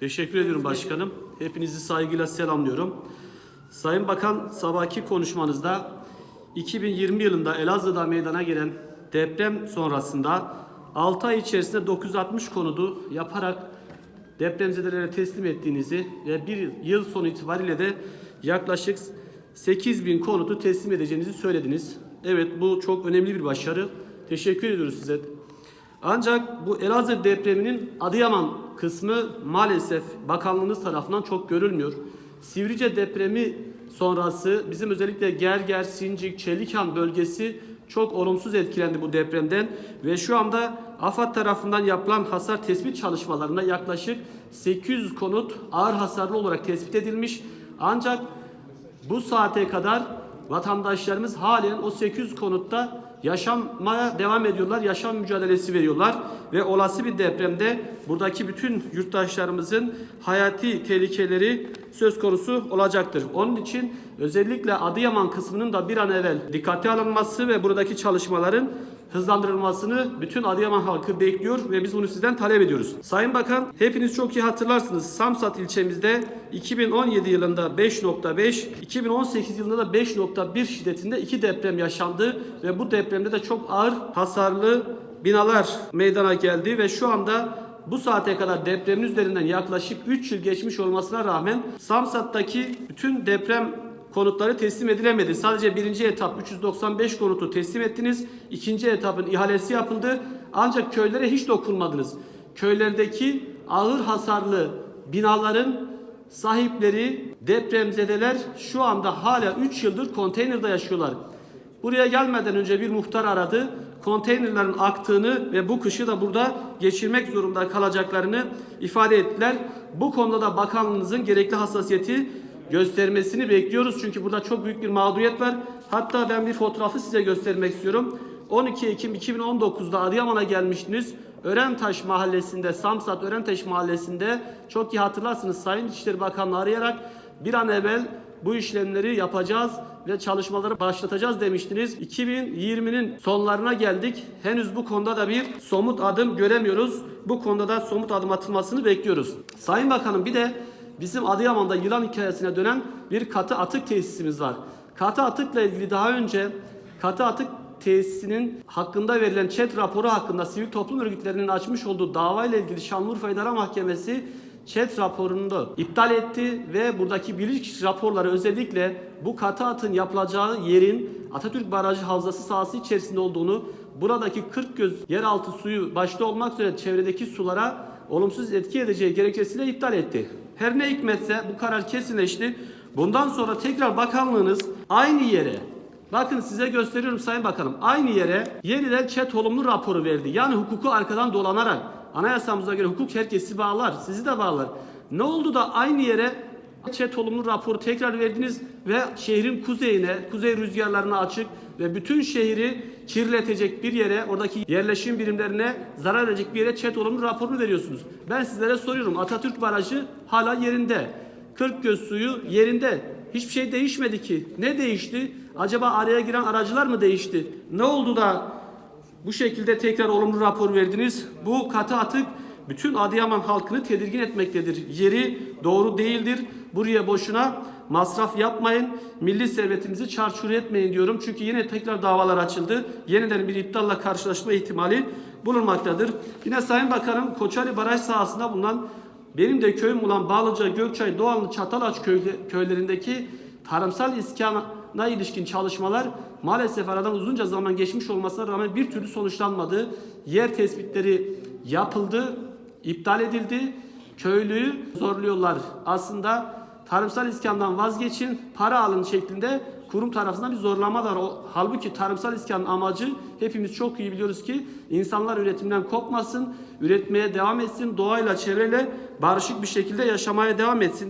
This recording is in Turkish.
Teşekkür ediyorum başkanım. Hepinizi saygıyla selamlıyorum. Sayın Bakan sabahki konuşmanızda 2020 yılında Elazığ'da meydana gelen deprem sonrasında 6 ay içerisinde 960 konudu yaparak depremzedelere teslim ettiğinizi ve bir yıl sonu itibariyle de yaklaşık 8 bin konutu teslim edeceğinizi söylediniz. Evet bu çok önemli bir başarı. Teşekkür ediyoruz size. Ancak bu Elazığ depreminin Adıyaman kısmı maalesef bakanlığınız tarafından çok görülmüyor. Sivrice depremi sonrası bizim özellikle Gerger, Sincik, Çelikan bölgesi çok olumsuz etkilendi bu depremden ve şu anda AFAD tarafından yapılan hasar tespit çalışmalarında yaklaşık 800 konut ağır hasarlı olarak tespit edilmiş. Ancak bu saate kadar vatandaşlarımız halen o 800 konutta yaşamaya devam ediyorlar, yaşam mücadelesi veriyorlar ve olası bir depremde buradaki bütün yurttaşlarımızın hayati tehlikeleri söz konusu olacaktır. Onun için özellikle Adıyaman kısmının da bir an evvel dikkate alınması ve buradaki çalışmaların hızlandırılmasını bütün Adıyaman halkı bekliyor ve biz bunu sizden talep ediyoruz. Sayın Bakan hepiniz çok iyi hatırlarsınız. Samsat ilçemizde 2017 yılında 5.5, 2018 yılında da 5.1 şiddetinde iki deprem yaşandı ve bu depremde de çok ağır hasarlı binalar meydana geldi ve şu anda bu saate kadar depremin üzerinden yaklaşık 3 yıl geçmiş olmasına rağmen Samsat'taki bütün deprem konutları teslim edilemedi. Sadece birinci etap 395 konutu teslim ettiniz. İkinci etapın ihalesi yapıldı. Ancak köylere hiç dokunmadınız. Köylerdeki ağır hasarlı binaların sahipleri depremzedeler şu anda hala 3 yıldır konteynerde yaşıyorlar. Buraya gelmeden önce bir muhtar aradı. Konteynerlerin aktığını ve bu kışı da burada geçirmek zorunda kalacaklarını ifade ettiler. Bu konuda da bakanlığınızın gerekli hassasiyeti göstermesini bekliyoruz. Çünkü burada çok büyük bir mağduriyet var. Hatta ben bir fotoğrafı size göstermek istiyorum. 12 Ekim 2019'da Adıyaman'a gelmiştiniz. Örentaş mahallesinde, Samsat Örentaş mahallesinde çok iyi hatırlarsınız Sayın İçişleri Bakanlığı arayarak bir an evvel bu işlemleri yapacağız ve çalışmaları başlatacağız demiştiniz. 2020'nin sonlarına geldik. Henüz bu konuda da bir somut adım göremiyoruz. Bu konuda da somut adım atılmasını bekliyoruz. Sayın Bakanım bir de bizim Adıyaman'da yılan hikayesine dönen bir katı atık tesisimiz var. Katı atıkla ilgili daha önce katı atık tesisinin hakkında verilen ÇED raporu hakkında sivil toplum örgütlerinin açmış olduğu davayla ilgili Şanlıurfa İdare Mahkemesi ÇED raporunu iptal etti ve buradaki bilirkişi raporları özellikle bu katı atın yapılacağı yerin Atatürk Barajı Havzası sahası içerisinde olduğunu, buradaki 40 göz yeraltı suyu başta olmak üzere çevredeki sulara olumsuz etki edeceği gerekçesiyle iptal etti. Her ne hikmetse bu karar kesinleşti. Bundan sonra tekrar bakanlığınız aynı yere Bakın size gösteriyorum Sayın Bakanım. Aynı yere yeniden çet olumlu raporu verdi. Yani hukuku arkadan dolanarak. Anayasamıza göre hukuk herkesi bağlar. Sizi de bağlar. Ne oldu da aynı yere çet olumlu raporu tekrar verdiniz ve şehrin kuzeyine, kuzey rüzgarlarına açık ve bütün şehri kirletecek bir yere, oradaki yerleşim birimlerine zarar verecek bir yere çet olumlu raporunu veriyorsunuz. Ben sizlere soruyorum. Atatürk Barajı hala yerinde. 40 göz suyu yerinde. Hiçbir şey değişmedi ki. Ne değişti? Acaba araya giren aracılar mı değişti? Ne oldu da bu şekilde tekrar olumlu rapor verdiniz? Bu katı atık bütün Adıyaman halkını tedirgin etmektedir. Yeri doğru değildir. Buraya boşuna masraf yapmayın. Milli servetimizi çarçur etmeyin diyorum. Çünkü yine tekrar davalar açıldı. Yeniden bir iptalla karşılaşma ihtimali bulunmaktadır. Yine Sayın Bakanım Koçali Baraj sahasında bulunan benim de köyüm olan Bağlıca, Gökçay, Doğanlı, Çatalaç köy- köylerindeki tarımsal iskana ilişkin çalışmalar maalesef aradan uzunca zaman geçmiş olmasına rağmen bir türlü sonuçlanmadı. Yer tespitleri yapıldı, iptal edildi. Köylüyü zorluyorlar. Aslında tarımsal iskandan vazgeçin, para alın şeklinde kurum tarafından bir zorlama var. Halbuki tarımsal iskanın amacı hepimiz çok iyi biliyoruz ki insanlar üretimden kopmasın, üretmeye devam etsin, doğayla, çevreyle barışık bir şekilde yaşamaya devam etsin.